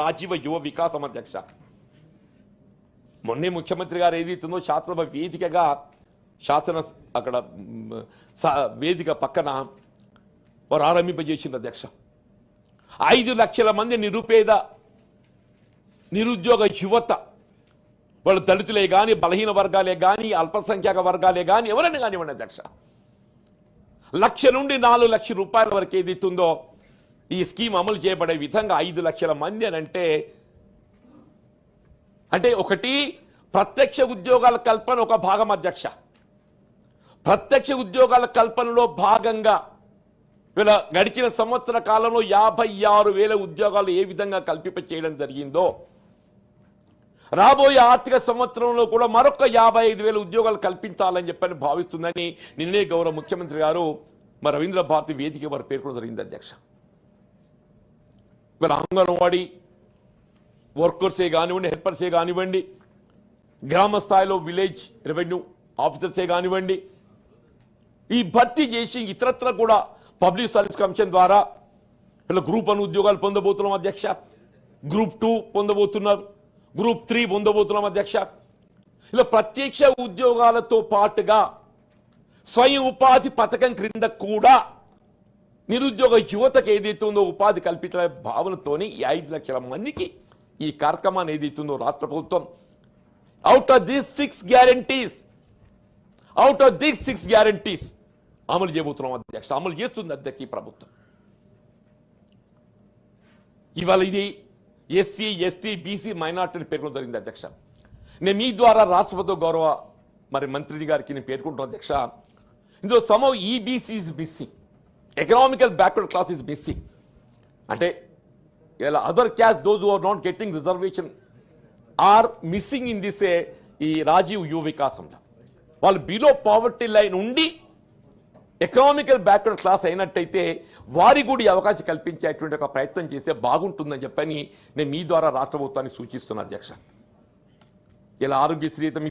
రాజీవ యువ వికాసం అధ్యక్ష. మొన్నే ముఖ్యమంత్రి గారు ఏదైతుందో శాసనసభ వేదికగా శాసన అక్కడ వేదిక పక్కన వారు ఆరంభింపజేసింది అధ్యక్ష. ఐదు లక్షల మంది నిరుపేద నిరుద్యోగ యువత వాళ్ళు దళితులే కానీ బలహీన వర్గాలే కానీ అల్పసంఖ్యాక వర్గాలే కానీ ఎవరైనా కానివ్వండి అధ్యక్ష. లక్ష నుండి నాలుగు లక్షల రూపాయల వరకు ఏదైతుందో ఈ స్కీమ్ అమలు చేయబడే విధంగా ఐదు లక్షల మంది అని అంటే అంటే ఒకటి ప్రత్యక్ష ఉద్యోగాల కల్పన ఒక భాగం అధ్యక్ష. ప్రత్యక్ష ఉద్యోగాల కల్పనలో భాగంగా వీళ్ళ గడిచిన సంవత్సర కాలంలో యాభై ఆరు వేల ఉద్యోగాలు ఏ విధంగా కల్పిప చేయడం జరిగిందో రాబోయే ఆర్థిక సంవత్సరంలో కూడా మరొక యాభై ఐదు వేల ఉద్యోగాలు కల్పించాలని చెప్పని భావిస్తుందని నిన్నే గౌరవ ముఖ్యమంత్రి గారు మా రవీంద్ర భారతి వేదిక వారు పేర్కొనడం జరిగింది అధ్యక్ష. వీళ్ళ అంగన్వాడీ వర్కర్సే కానివ్వండి హెల్పర్సే కానివ్వండి గ్రామ స్థాయిలో విలేజ్ రెవెన్యూ ఆఫీసర్సే కానివ్వండి ఈ భర్తీ చేసి ఇతరత్ర కూడా పబ్లిక్ సర్వీస్ కమిషన్ ద్వారా ఇలా గ్రూప్ వన్ ఉద్యోగాలు పొందబోతున్నాం అధ్యక్ష. గ్రూప్ టూ పొందబోతున్నారు. గ్రూప్ త్రీ పొందబోతున్నాం అధ్యక్ష. ఇలా ప్రత్యక్ష ఉద్యోగాలతో పాటుగా స్వయం ఉపాధి పథకం క్రింద కూడా నిరుద్యోగ యువతకు ఏదైతే ఉందో ఉపాధి కల్పించే భావనతోని ఈ ఐదు లక్షల మందికి ఈ కార్యక్రమాన్ని ఏదైతే ఉందో రాష్ట్ర ప్రభుత్వం. Out of these six guarantees out of these six guarantees అమలు చేయబోతున్నాం అధ్యక్ష. అమలు చేస్తుంది అధ్యక్ష ఈ ప్రభుత్వం. ఇవాళ ఇది ఎస్సీ ఎస్టీ బీసీ మైనార్టీని పేర్కొనడం జరిగింది అధ్యక్ష. నేను మీ ద్వారా రాష్ట్రపతి గౌరవ మరి మంత్రి గారికి నేను పేర్కొంటున్నాను అధ్యక్ష. ఇందులో some EBC is missing economical backward class is missing అంటే ఇలా other caste those are not getting reservation are missing in this ఈ రాజీవ్ యువ వికాసంలో. వాళ్ళు బిలో పావర్టీ లైన్ ఉండి ఎకనామికల్ బ్యాక్వర్డ్ క్లాస్ అయినట్టయితే వారి కూడా అవకాశం కల్పించేటువంటి ఒక ప్రయత్నం చేస్తే బాగుంటుందని చెప్పని నేను మీ ద్వారా రాష్ట్ర ప్రభుత్వాన్ని సూచిస్తున్నా అధ్యక్ష. ఇలా ఆరోగ్యశ్రీ